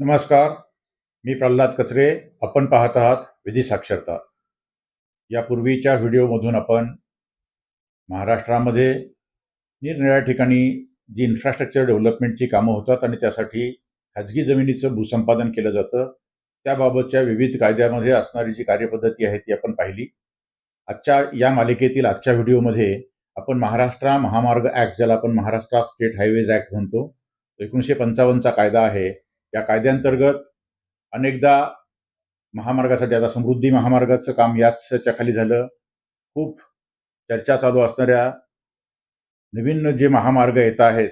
नमस्कार मी प्रल्हाद कचरे. आपण पाहत आहात विधी साक्षरता. यापूर्वीच्या व्हिडिओमधून आपण महाराष्ट्रामध्ये निरनिराळ्या ठिकाणी जी इन्फ्रास्ट्रक्चर डेव्हलपमेंटची कामं होतात आणि त्यासाठी खाजगी जमिनीचं भूसंपादन केलं जातं त्याबाबतच्या विविध कायद्यामध्ये असणारी जी कार्यपद्धती आहे ती आपण पाहिली. आजच्या या मालिकेतील आजच्या व्हिडिओमध्ये आपण महाराष्ट्र महामार्ग ॲक्ट ज्याला आपण महाराष्ट्र स्टेट हायवेज ॲक्ट म्हणतो एकोणीसशे पंचावन्नचा कायदा आहे. या कायद्यांतर्गत अनेकदा महामार्गासाठी आता समृद्धी महामार्गाचं काम याचच्या खाली झालं. खूप चर्चा चालू असणाऱ्या नवीन जे महामार्ग येत आहेत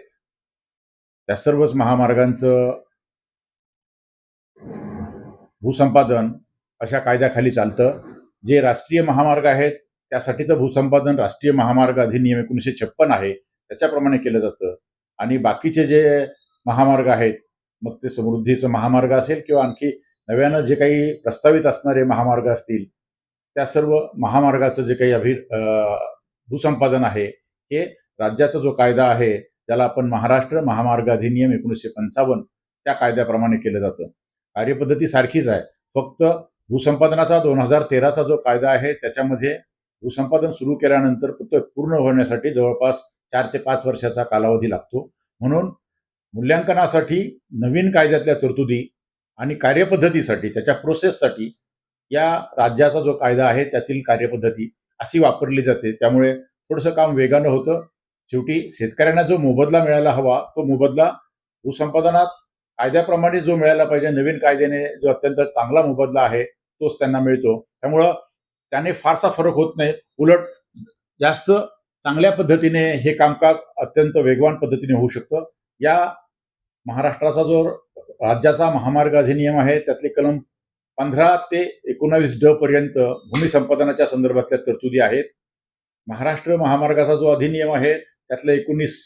त्या सर्वच महामार्गांचं भूसंपादन अशा कायद्याखाली चालतं. जे राष्ट्रीय महामार्ग आहेत त्यासाठीचं भूसंपादन राष्ट्रीय महामार्ग अधिनियम एकोणीसशे छप्पन आहे त्याच्याप्रमाणे केलं जातं. आणि बाकीचे जे महामार्ग आहेत मग ते समृद्धीचं महामार्ग असेल किंवा आणखी नव्यानं जे काही प्रस्तावित असणारे महामार्ग असतील त्या सर्व महामार्गाचं जे काही अभि भूसंपादन आहे हे राज्याचा जो कायदा आहे ज्याला आपण महाराष्ट्र महामार्ग अधिनियम एकोणीसशे पंचावन्न त्या कायद्याप्रमाणे केलं जातं. कार्यपद्धती सारखीच आहे. फक्त भूसंपादनाचा दोन हजार तेराचा जो कायदा आहे त्याच्यामध्ये भूसंपादन सुरू केल्यानंतर फक्त पूर्ण होण्यासाठी जवळपास चार ते पाच वर्षाचा कालावधी लागतो. म्हणून मूल्यांकनासाठी नवीन कायद्यातल्या तरतुदी आणि कार्यपद्धतीसाठी त्याच्या प्रोसेससाठी या राज्याचा जो कायदा आहे त्यातील कार्यपद्धती अशी वापरली जाते. त्यामुळे थोडंसं काम वेगानं होतं. शेवटी शेतकऱ्यांना जो मोबदला मिळायला हवा तो मोबदला भूसंपादनात कायद्याप्रमाणे जो मिळायला पाहिजे नवीन कायद्याने जो अत्यंत चांगला मोबदला आहे तोच त्यांना मिळतो. त्यामुळं त्याने फारसा फरक होत नाही. उलट जास्त चांगल्या पद्धतीने हे कामकाज अत्यंत वेगवान पद्धतीने होऊ शकतं. या महाराष्ट्राचा जो राज्याचा महामार्ग अधिनियम आहे त्यातले कलम पंधरा ते एकोणावीस ड पर्यंत भूमी संपादनाच्या संदर्भातल्या तरतुदी आहेत. महाराष्ट्र महामार्गाचा जो अधिनियम आहे त्यातलं एकोणीस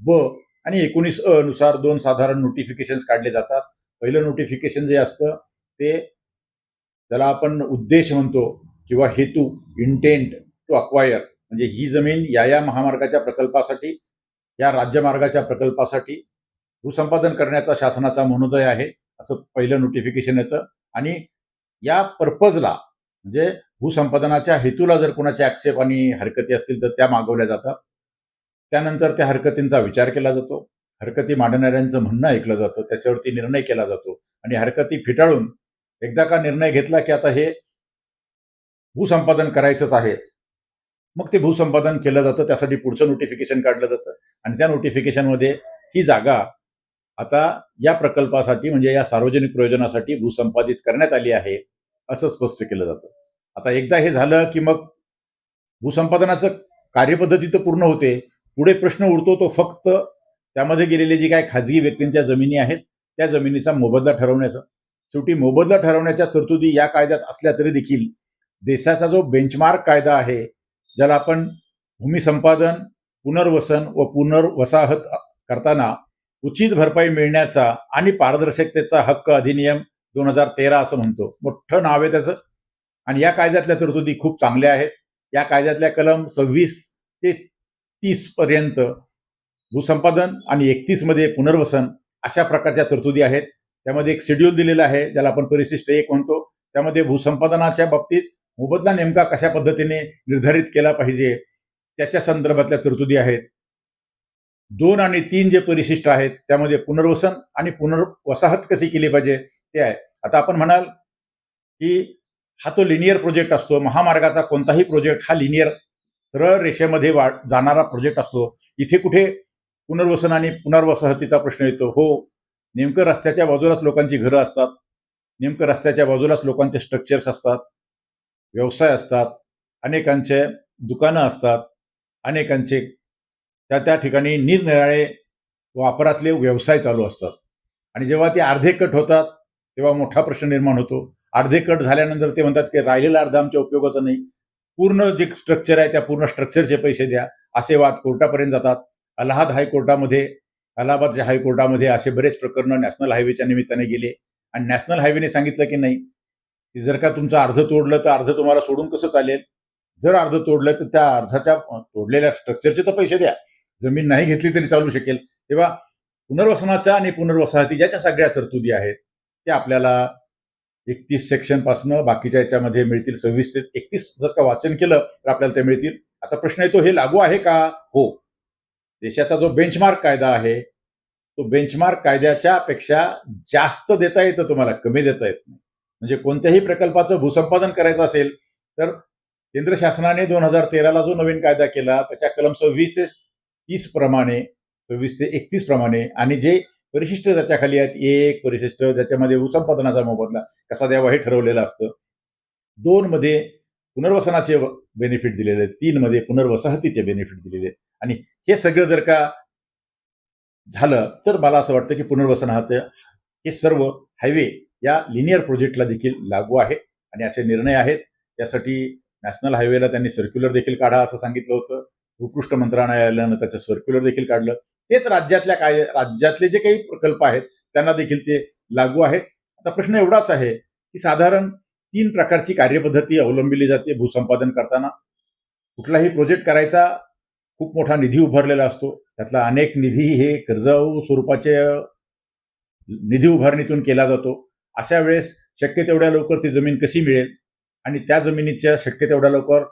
ब आणि एकोणीस अ नुसार दोन साधारण नोटिफिकेशन्स काढले जातात. पहिलं नोटिफिकेशन जे असतं ते ज्याला आपण उद्देश म्हणतो किंवा हेतू इंटेंट टू अक्वायर म्हणजे ही जमीन या या महामार्गाच्या प्रकल्पासाठी या राज्यमार्गाच्या प्रकल्पासाठी भूसंपादन करण्याचा शासनाचा मनोदय आहे असं पहिलं नोटिफिकेशन येतं. आणि या पर्पजला म्हणजे भूसंपादनाच्या हेतूला जर कोणाचे ॲक्सेप आणि हरकती असतील तर त्या मागवल्या जातात. त्यानंतर त्या हरकतींचा विचार केला जातो. हरकती मांडणाऱ्यांचं म्हणणं ऐकलं जातं. त्याच्यावरती निर्णय केला जातो. आणि हरकती फिटाळून एकदा का निर्णय घेतला की आता हे भूसंपादन करायचंच आहे मग ते भूसंपादन केलं जातं. त्यासाठी पुढचं नोटिफिकेशन काढलं जातं. आणि त्या नोटिफिकेशनमध्ये ही जागा आता या प्रकल्पासाठी म्हणजे या सार्वजनिक प्रयोजनासाठी भूसंपादित करण्यात आली आहे असं स्पष्ट केलं जातं. आता एकदा हे झालं की मग भूसंपादनाचं कार्यपद्धती तर पूर्ण होते. पुढे प्रश्न उरतो तो फक्त त्यामध्ये गेलेले जे काय खाजगी व्यक्तींच्या जमिनी आहेत त्या जमिनीचा मोबदला ठरवण्याचा. शेवटी मोबदला ठरवण्याच्या तरतुदी या कायद्यात असल्या तरी देखील देशाचा जो बेंचमार्क कायदा आहे ज्याला आपण भूमी संपादन पुनर्वसन व पुनर्वसाहत करताना उचित भरपाई मिळण्याचा आणि पारदर्शकतेचा हक्क अधिनियम दोन हजार तेरा असं म्हणतो. मोठं नाव आहे त्याचं. आणि या कायद्यातल्या तरतुदी खूप चांगल्या आहेत. या कायद्यातल्या कलम सव्वीस ते तीस पर्यंत भूसंपादन आणि एकतीसमध्ये पुनर्वसन अशा प्रकारच्या तरतुदी आहेत. त्यामध्ये एक शेड्यूल दिलेला आहे ज्याला आपण परिशिष्ट एक म्हणतो. त्यामध्ये भूसंपादनाच्या बाबतीत मोबदला नेमका कशा पद्धतीने निर्धारित केला पाहिजे त्याच्या संदर्भातल्या तरतुदी आहेत. दोन आणि तीन जे परिशिष्ट आहेत त्यामध्ये पुनर्वसन आणि पुनर्वसाहत कशी केली पाहिजे ते आहे. आता आपण म्हणाल की हा तो लिनियर प्रोजेक्ट असतो महामार्गाचा कोणताही प्रोजेक्ट हा लिनियर सरळ रेषेमध्ये वा जाणारा प्रोजेक्ट असतो. इथे कुठे पुनर्वसन आणि पुनर्वसाहतीचा प्रश्न येतो? हो नेमकं रस्त्याच्या बाजूलाच लोकांची घरं असतात नेमकं रस्त्याच्या बाजूलाच लोकांचे स्ट्रक्चर्स असतात व्यवसाय असतात अनेकांचे दुकानं असतात अनेकांचे त्या त्या ठिकाणी निरनिराळे वापरातले व्यवसाय चालू असतात. आणि जेव्हा ते अर्धे कट होतात तेव्हा मोठा प्रश्न निर्माण होतो. अर्धे कट झाल्यानंतर ते म्हणतात की राहिलेला अर्धा आमच्या उपयोगाचं नाही. पूर्ण जे स्ट्रक्चर आहे त्या पूर्ण स्ट्रक्चरचे पैसे द्या. असे वाद कोर्टापर्यंत जातात. अलाहाद हायकोर्टामध्ये अलाहाबादच्या हायकोर्टामध्ये असे बरेच प्रकरणं नॅशनल हायवेच्या निमित्ताने गेले. आणि नॅशनल हायवेने सांगितलं की नाही की जर का तुमचं अर्ध तोडलं तर अर्ध तुम्हाला सोडून कसं चालेल? जर अर्ध तोडलं तर त्या अर्धाच्या तोडलेल्या स्ट्रक्चरचे तर पैसे द्या. जमीन नाही घेतली तरी चालू शकेल. तेव्हा पुनर्वसनाच्या आणि पुनर्वसाहती ज्याच्या सगळ्या तरतुदी आहेत त्या आपल्याला एकतीस सेक्शनपासनं बाकीच्या याच्यामध्ये मिळतील सव्वीस ते एकतीस जर का वाचन केलं तर आपल्याला ते मिळतील. आता प्रश्न येतो हे लागू आहे का? हो. देशाचा जो बेंचमार्क कायदा आहे तो बेंचमार्क कायद्याच्या पेक्षा जास्त देता येतं तुम्हाला कमी देता येत नाही. म्हणजे कोणत्याही प्रकल्पाचं भूसंपादन करायचं असेल तर केंद्र शासनाने दोन हजार तेराला जो नवीन कायदा केला त्याच्या कलम सव्वीस ते तीस प्रमाणे सव्वीस ते एकतीस प्रमाणे. आणि जे परिशिष्ट ज्याच्याखाली आहेत एक परिशिष्ट ज्याच्यामध्ये भूसंपादनाचा मोबदला कसा द्यावा हे ठरवलेलं असतं. दोनमध्ये पुनर्वसनाचे बेनिफिट दिलेले आहेत. तीनमध्ये पुनर्वसाहतीचे बेनिफिट दिलेले आहेत. आणि हे सगळं जर का झालं तर मला असं वाटतं की पुनर्वसनाचं हे सर्व हायवे या लिनियर प्रोजेक्टला देखील लागू आहे. आणि असे निर्णय आहेत. त्यासाठी नॅशनल हायवेला त्यांनी सर्क्युलर देखील काढा असं सांगितलं होतं. भूपृष्ठ मंत्रालयानं त्याचं सर्क्युलर देखील काढलं. तेच राज्यातल्या काय राज्यातले जे काही प्रकल्प आहेत त्यांना देखील ते लागू आहेत. आता प्रश्न एवढाच आहे की साधारण तीन प्रकारची कार्यपद्धती अवलंबिली जाते भूसंपादन करताना. कुठलाही प्रोजेक्ट करायचा खूप मोठा निधी उभारलेला असतो. त्यातला अनेक निधी हे कर्जाऊ स्वरूपाचे निधी उभारणीतून केला जातो. अशा वेळेस शक्य तेवढ्या लवकर ती जमीन कशी मिळेल? आणि त्या जमिनीच्या शक्य तेवढ्या लवकर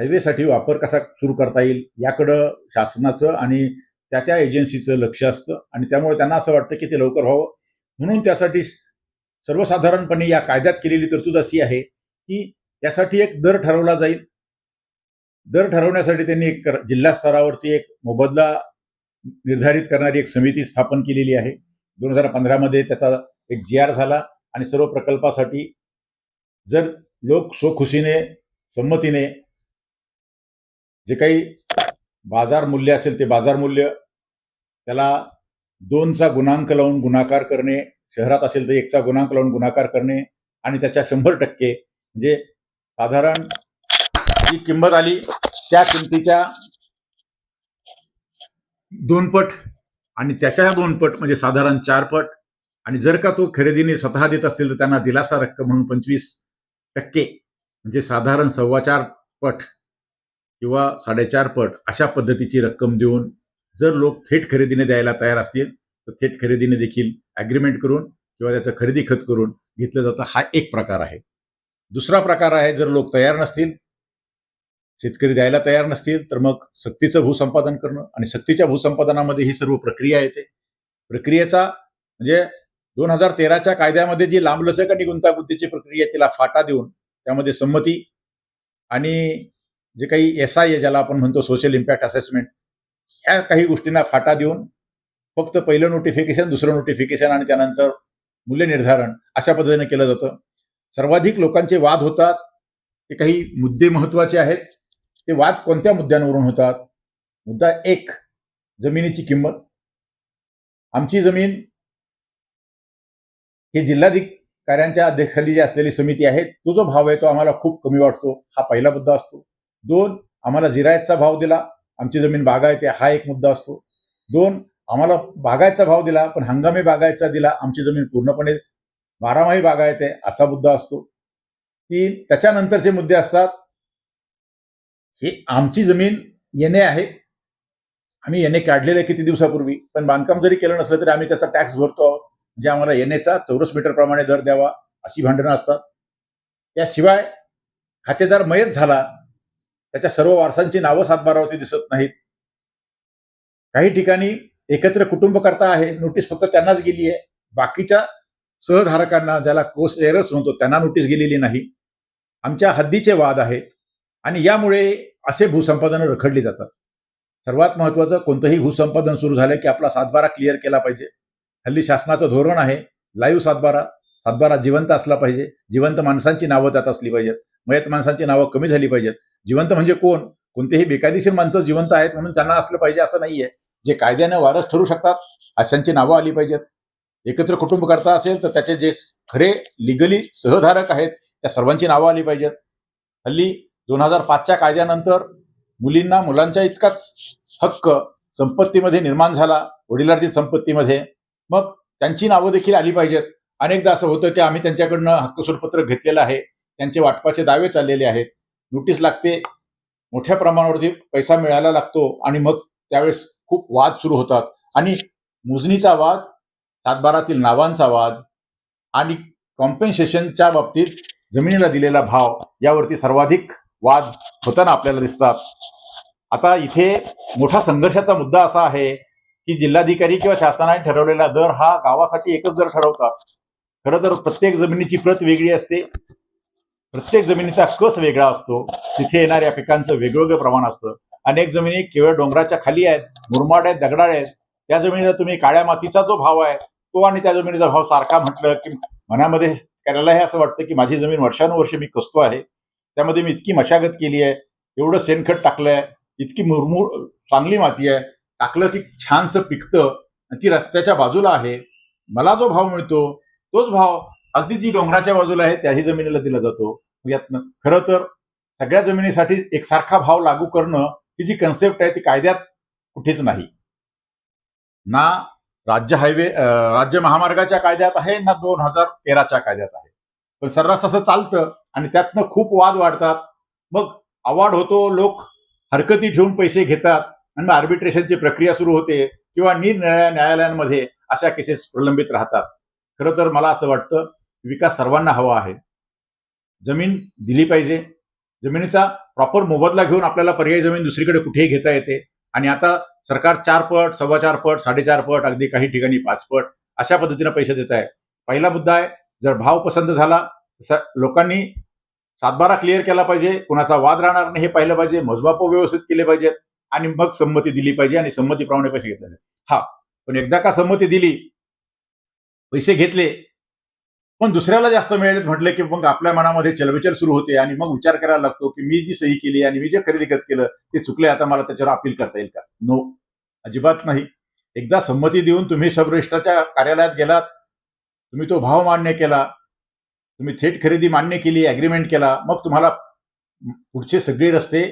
हायवेसाठी वापर कसा सुरू करता येईल याकडं शासनाचं आणि त्या त्या एजन्सीचं लक्ष असतं. आणि त्यामुळे त्यांना असं वाटतं की ते लवकर व्हावं. म्हणून त्यासाठी सर्वसाधारणपणे या कायद्यात केलेली तरतूद अशी आहे की त्यासाठी एक दर ठरवला जाईल. दर ठरवण्यासाठी त्यांनी एक जिल्हा स्तरावरती एक मोबदला निर्धारित करणारी एक समिती स्थापन केलेली आहे. दोन हजार पंधरामध्ये त्याचा एक जी आर झाला आणि सर्व प्रकल्पासाठी जर लोक स्वखुशीने संमतीने जे काही बाजार मूल्य असेल ते बाजार मूल्य त्याला दोनचा गुणांक लावून गुणाकार करणे शहरात असेल तर एकचा गुणांक लावून गुणाकार करणे आणि त्याच्या शंभर टक्के म्हणजे साधारण जी किंमत आली त्या किमतीच्या दोन पट आणि त्याच्या दोन पट म्हणजे साधारण चार पट आणि जर का तो खरेदीने स्वतः देत असतील तर त्यांना दिलासा रक्कम म्हणून पंचवीस टक्के. म्हणजे साधारण सव्वा चार पट किंवा साडेचार पट अशा पद्धतीची रक्कम देऊन जर लोक थेट खरेदीने द्यायला तयार असतील तर थेट खरेदीने देखील ॲग्रीमेंट करून किंवा त्याचं खरेदी खत करून घेतलं जातं. हा एक प्रकार आहे. दुसरा प्रकार आहे जर लोक तयार नसतील शेतकरी द्यायला तयार नसतील तर मग सक्तीचं भूसंपादन करणं आणि सक्तीच्या भूसंपादनामध्ये ही सर्व प्रक्रिया येते. प्रक्रियेचा म्हणजे दोन हजार तेराच्या कायद्यामध्ये जी लांबलचक आणि गुंतागुंतीची प्रक्रिया आहे, तिला फाटा देऊन त्यामध्ये संमती आणि जे काही एस आय ए ज्याला आपण म्हणतो सोशल इम्पॅक्ट असेसमेंट ह्या काही गोष्टींना फाटा देऊन फक्त पहिलं नोटिफिकेशन दुसरं नोटिफिकेशन आणि त्यानंतर मूल्य निर्धारण अशा पद्धतीने केलं जातं. सर्वाधिक लोकांचे वाद होतात ते काही मुद्दे महत्त्वाचे आहेत ते वाद कोणत्या मुद्द्यांवरून होतात? मुद्दा एक जमिनीची किंमत. आमची जमीन हे जिल्हाधिकाऱ्यांच्या अध्यक्षाली जी असलेली समिती आहे तो जो भाव आहे तो आम्हाला खूप कमी वाटतो हा पहिला मुद्दा असतो. दोन आम्हाला जिरायतचा भाव दिला. आमची जमीन बागायती हा एक मुद्दा असतो. दोन आम्हाला बागायतचा भाव दिला पण हंगामी बागायतचा दिला आमची जमीन पूर्णपणे बारामाही बागायत आहे असा मुद्दा असतो. तीन त्याच्यानंतरचे मुद्दे असतात. हे आमची जमीन येणे आहे. आम्ही येणे काढलेले आहे किती दिवसापूर्वी पण बांधकाम जरी केलं नसलं तरी आम्ही त्याचा टॅक्स भरतो आहोत. म्हणजे आम्हाला येण्याचा चौरस मीटर प्रमाणे दर द्यावा अशी भांडणं असतात. त्याशिवाय खातेदार मयत झाला त्याच्या सर्व वारसांची नावं सातबारावरती दिसत नाहीत. काही ठिकाणी एकत्र कुटुंब करता आहे नोटीस फक्त त्यांनाच गेली आहे. बाकीच्या सहधारकांना ज्याला कोस एरस म्हणतो त्यांना नोटीस गेलेली नाही. आमच्या हद्दीचे वाद आहेत आणि यामुळे असे भूसंपादनं रखडली जातात. सर्वात महत्वाचं कोणतंही भूसंपादन सुरू झालं की आपला सातबारा क्लिअर केला पाहिजे. हल्ली शासनाचं धोरण आहे लाईव्ह सातबारा सातबारा जिवंत असला पाहिजे. जिवंत माणसांची नावं त्यात असली पाहिजेत. मयत माणसांची नावं कमी झाली पाहिजेत. जिवंत म्हणजे कोण? कोणतेही बेकायदेशीर माणसं जिवंत आहेत म्हणून त्यांना असलं पाहिजे असं नाहीये. जे कायद्याने वारस ठरू शकतात अशांची नावं आली पाहिजेत. एकत्र कुटुंब करता असेल तर त्याचे जे खरे लिगली सहधारक आहेत त्या सर्वांची नावं आली पाहिजेत. हल्ली दोन हजार पाचच्या कायद्यानंतर मुलींना मुलांच्या इतकाच हक्क संपत्तीमध्ये निर्माण झाला वडिलार्जित संपत्तीमध्ये. मग त्यांची नावं देखील आली पाहिजेत. अनेकदा असं होतं की आम्ही त्यांच्याकडनं हक्कसुरपत्र घेतलेलं आहे. त्यांचे वाटपाचे दावे चाललेले आहेत. नोटीस लागते. मोठ्या प्रमाणावरती पैसा मिळायला लागतो आणि मग त्यावेळेस खूप वाद सुरू होतात. आणि मोजणीचा वाद सातबारातील नावांचा वाद आणि कॉम्पेन्सेशनच्या बाबतीत जमिनीला दिलेला भाव यावरती सर्वाधिक वाद होताना आपल्याला दिसतात. आता इथे मोठा संघर्षाचा मुद्दा असा आहे की जिल्हाधिकारी किंवा शासनाने ठरवलेला दर हा गावासाठी एकच दर ठरवतात. खरं तर प्रत्येक जमिनीची प्रत वेगळी असते. प्रत्येक जमिनीचा कस वेगळा असतो तिथे येणाऱ्या पिकांचं वेगवेगळं प्रमाण असतं. अनेक जमिनी केवळ डोंगराच्या खाली आहेत मुरमाड आहेत दगडाळ आहेत. त्या जमिनीला तुम्ही काळ्या मातीचा जो भाव आहे तो आणि त्या जमिनीचा भाव सारखा म्हटलं की मनामध्ये करायला हे असं वाटतं की माझी जमीन वर्षानुवर्ष मी कसतो आहे. त्यामध्ये मी इतकी मशागत केली आहे एवढं शेणखत टाकलंय इतकी मुरमुर चांगली माती आहे. टाकलं की छानसं पिकतं आणि ती रस्त्याच्या बाजूला आहे. मला जो भाव मिळतो तोच भाव अगदी जी डोंगराच्या बाजूला आहे त्याही जमिनीला दिला जातो. यातनं खरं तर सगळ्या जमिनीसाठी एकसारखा भाव लागू करणं ही जी कन्सेप्ट आहे ती कायद्यात कुठेच नाही. ना राज्य हायवे राज्य महामार्गाच्या कायद्यात आहे ना दोन हजार तेराच्या कायद्यात आहे. पण सर्रास तसं चालतं आणि त्यातनं खूप वाद वाढतात. मग अवाड होतो लोक हरकती ठेवून पैसे घेतात आणि मग आर्बिट्रेशनची प्रक्रिया सुरू होते किंवा निरनिळ्या न्यायालयांमध्ये अशा केसेस प्रलंबित राहतात. खरं तर मला असं वाटतं विकास सर्वांना हवा आहे. जमीन दिली पाहिजे. जमिनीचा प्रॉपर मोबदला घेऊन आपल्याला पर्यायी जमीन दुसरीकडे कुठेही घेता येते. आणि आता सरकार चार पट सव्वा चार पट साडेचार पट अगदी काही ठिकाणी पाच पट अशा पद्धतीनं पैसे देत आहे. पहिला मुद्दा आहे जर भाव पसंत झाला तर लोकांनी सातबारा क्लिअर केला पाहिजे कुणाचा वाद राहणार नाही हे पाहिलं पाहिजे मोजमाप व्यवस्थित केले पाहिजेत आणि मग संमती दिली पाहिजे आणि संमतीप्रमाणे पैसे घेतले हा पण एकदा का संमती दिली पैसे घेतले पण दुसऱ्याला जास्त मिळेल म्हटलं की मग आपल्या मनामध्ये चलबिचल सुरू होते आणि मग विचार करायला लागतो की मी जी सही केली आणि मी जे खरेदी खत केलं ते चुकले आता मला त्याच्यावर अपील करता येईल का? नो अजिबात नाही. एकदा संमती देऊन तुम्ही सबरेस्टाच्या कार्यालयात गेलात तुम्ही तो भाव मान्य केला तुम्ही थेट खरेदी मान्य केली अग्रीमेंट केला मग तुम्हाला पुढचे सगळे रस्ते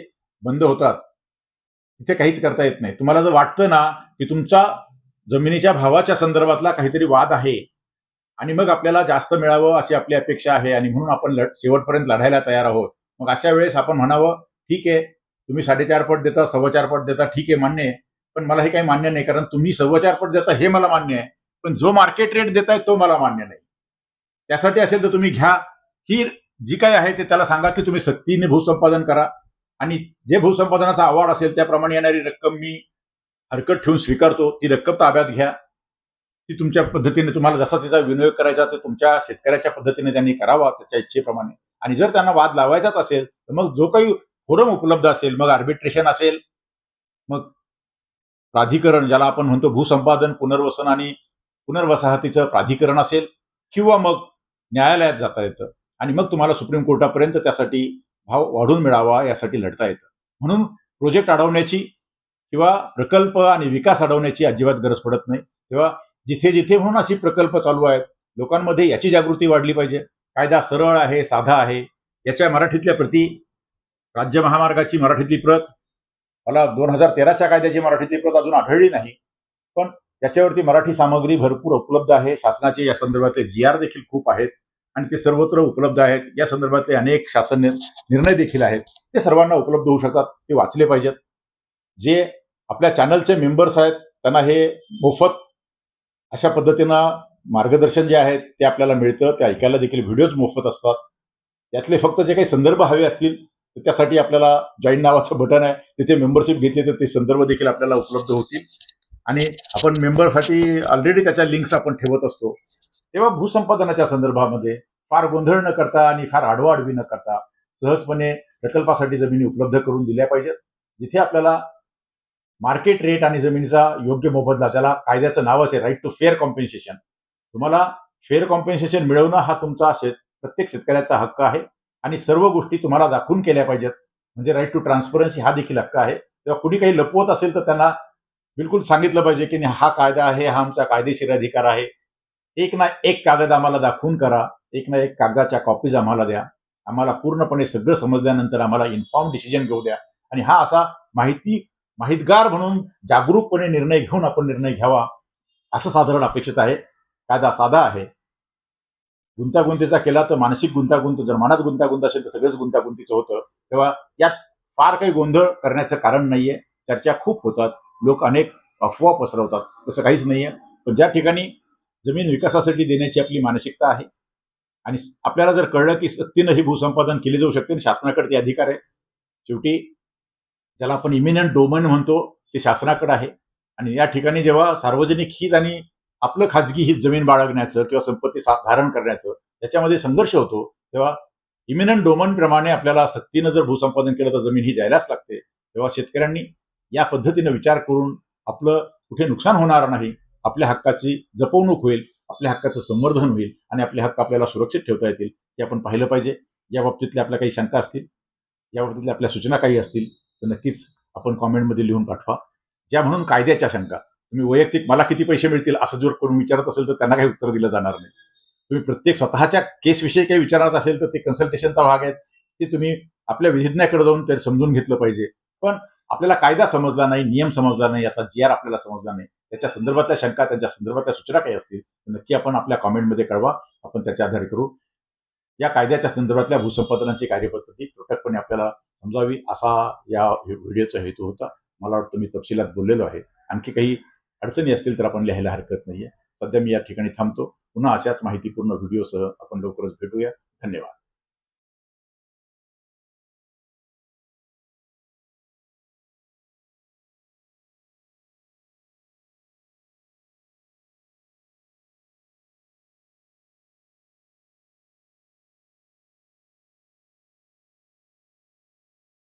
बंद होतात. इथे काहीच करता येत नाही. तुम्हाला जर वाटतं ना की तुमचा जमिनीच्या भावाच्या संदर्भातला काहीतरी वाद आहे आणि मग आपल्याला जास्त मिळावं अशी आपली अपेक्षा आहे आणि म्हणून आपण लढ शेवटपर्यंत लढायला तयार आहोत. मग अशा वेळेस आपण म्हणावं ठीक आहे तुम्ही साडेचार पट देता सव्वा चार पट देता ठीक आहे मान्य आहे. पण मला हे काही मान्य नाही कारण तुम्ही सव्वा चार पट देता हे मला मान्य आहे. पण जो मार्केट रेट देताय तो मला मान्य नाही. त्यासाठी असेल तर तुम्ही घ्या. ही जी काही आहे ते त्याला सांगा की तुम्ही सक्तीने भूसंपादन करा. आणि जे भूसंपादनाचा आवाड असेल त्याप्रमाणे येणारी रक्कम मी हरकत ठेवून स्वीकारतो. ती रक्कम ताब्यात घ्या. ती तुमच्या पद्धतीने तुम्हाला जसा तिचा विनियोग करायचा तर तुमच्या शेतकऱ्याच्या पद्धतीने त्यांनी करावा त्याच्या इच्छेप्रमाणे. आणि जर त्यांना वाद लावायचाच असेल तर मग जो काही फोरम उपलब्ध असेल मग आर्बिट्रेशन असेल मग प्राधिकरण ज्याला आपण म्हणतो भूसंपादन पुनर्वसन आणि पुनर्वसाहतीचं प्राधिकरण असेल किंवा मग न्यायालयात जाता येतं. आणि मग तुम्हाला सुप्रीम कोर्टापर्यंत त्यासाठी भाव वाढून मिळावा यासाठी लढता येतं. म्हणून प्रोजेक्ट अडवण्याची किंवा प्रकल्प आणि विकास अडवण्याची अजिबात गरज पडत नाही. तेव्हा जिथे जिथे म्हणून अशी प्रकल्प चालू आहेत लोकांमध्ये याची जागृती वाढली पाहिजे. कायदा सरळ आहे साधा आहे. याच्या मराठीतल्या प्रती राज्य महामार्गाची मराठीतली प्रत मला दोन हजार तेराच्या कायद्याची मराठीतली प्रत अजून आढळली नाही. पण त्याच्यावरती मराठी सामग्री भरपूर उपलब्ध आहे. शासनाचे या संदर्भातले जी आर देखील खूप आहेत आणि ते सर्वत्र उपलब्ध आहेत. या संदर्भातले अनेक शासन निर्णय देखील आहेत. ते सर्वांना उपलब्ध होऊ शकतात. ते वाचले पाहिजेत. जे आपल्या चॅनलचे मेंबर्स आहेत त्यांना हे मोफत अशा पद्धतीनं मार्गदर्शन जे आहे ते आपल्याला मिळतं. ते ऐकायला देखील व्हिडिओज मोफत असतात. त्यातले फक्त जे काही संदर्भ हवे असतील तर त्यासाठी आपल्याला जॉईन नावाचं बटन आहे. तिथे मेंबरशिप घेतली तर ते संदर्भ देखील आपल्याला उपलब्ध होतील. आणि आपण मेंबरसाठी ऑलरेडी त्याच्या लिंक्स आपण ठेवत असतो. तेव्हा भूसंपादनाच्या संदर्भामध्ये फार गोंधळ न करता आणि फार आडवाआडवी न करता सहजपणे प्रकल्पासाठी जमिनी उपलब्ध करून दिल्या पाहिजेत. जिथे आपल्याला मार्केट रेट आणि जमिनीचा योग्य मोबदला ज्याला कायद्याचं नावच आहे राईट टू फेअर कॉम्पेन्सेशन तुम्हाला फेअर कॉम्पेन्सेशन मिळवणं हा तुमचा शेत प्रत्येक शेतकऱ्याचा हक्क आहे. आणि सर्व गोष्टी तुम्हाला दाखवून केल्या पाहिजेत. म्हणजे राईट टू ट्रान्सपरन्सी हा देखील हक्क आहे. तेव्हा कुणी काही लपवत असेल तर त्यांना बिलकुल सांगितलं पाहिजे की नाही, हा कायदा आहे हा आमचा कायदेशीर अधिकार आहे. एक ना एक कागद आम्हाला दाखवून करा. एक ना एक कागदाच्या कॉपीज आम्हाला द्या. आम्हाला पूर्णपणे सगळं समजल्यानंतर आम्हाला इन्फॉर्म डिसिजन घेऊ द्या. आणि हा असा माहिती माहितगार म्हणून जागरूकपणे निर्णय घेऊन आपण निर्णय घ्यावा असं साधारण अपेक्षित आहे. कायदा साधा आहे. गुंतागुंतीचा केला तर मानसिक गुंतागुंत जर मनात गुंतागुंत असेल तर सगळंच गुंतागुंतीचं होतं. तेव्हा यात फार काही गोंधळ करण्याचं कारण नाहीये. चर्चा खूप होतात. लोक अनेक अफवा पसरवतात. तसं काहीच नाहीये. पण ज्या ठिकाणी जमीन विकासासाठी देण्याची आपली मानसिकता आहे आणि आपल्याला जर कळलं की सक्तीनं ही भूसंपादन केली जाऊ शकते आणि शासनाकडे ते अधिकार आहे शेवटी ज्याला आपण इमिनंट डोमेन म्हणतो ते शासनाकडे आहे. आणि या ठिकाणी जेव्हा सार्वजनिक हित आणि आपलं खाजगी हित जमीन बाळगण्याचं किंवा संपत्ती सा- धारण करण्याचं त्याच्यामध्ये संघर्ष होतो तेव्हा इमिनंट डोमन प्रमाणे आपल्याला सक्तीनं जर भूसंपादन केलं तर जमीन ही द्यायलाच लागते. तेव्हा शेतकऱ्यांनी या पद्धतीनं विचार करून आपलं कुठे नुकसान होणार नाही आपल्या हक्काची जपवणूक होईल आपल्या हक्काचं संवर्धन होईल आणि आपले हक्क आपल्याला सुरक्षित ठेवता येतील हे आपण पाहिलं पाहिजे. या बाबतीतल्या आपल्या काही शंका असतील या बाबतीतल्या आपल्या सूचना काही असतील तर नक्कीच आपण कॉमेंटमध्ये लिहून पाठवा. ज्या म्हणून कायद्याच्या शंका. तुम्ही वैयक्तिक मला किती पैसे मिळतील असं जर कोण विचारत असेल तर त्यांना काही उत्तर दिलं जाणार नाही. तुम्ही प्रत्येक स्वतःच्या केसविषयी काही विचारत असेल तर ते कन्सल्टेशनचा भाग आहे ते तुम्ही आपल्या विधिज्ञाकडे जाऊन ते समजून घेतलं पाहिजे. पण आपल्याला कायदा समजला नाही नियम समजला नाही आता जी आर आपल्याला समजला नाही त्याच्या संदर्भातल्या शंका त्यांच्या संदर्भातल्या सूचना काही असतील तर नक्की आपण आपल्या कॉमेंटमध्ये कळवा. आपण त्याच्या आधारे करू. या कायद्याच्या संदर्भातल्या भूसंपादनाची कार्यपद्धती प्रोटकपणे आपल्याला समजावी असा या व्हिडिओचा हेतू होता. मला वाटतं मी तपशिलात बोललेलो आहे. आणखी काही अडचणी असतील तर आपण लिहायला हरकत नाही आहे सध्या मी या ठिकाणी थांबतो. पुन्हा अशाच माहितीपूर्ण व्हिडिओसह आपण लवकरच भेटूया. धन्यवाद.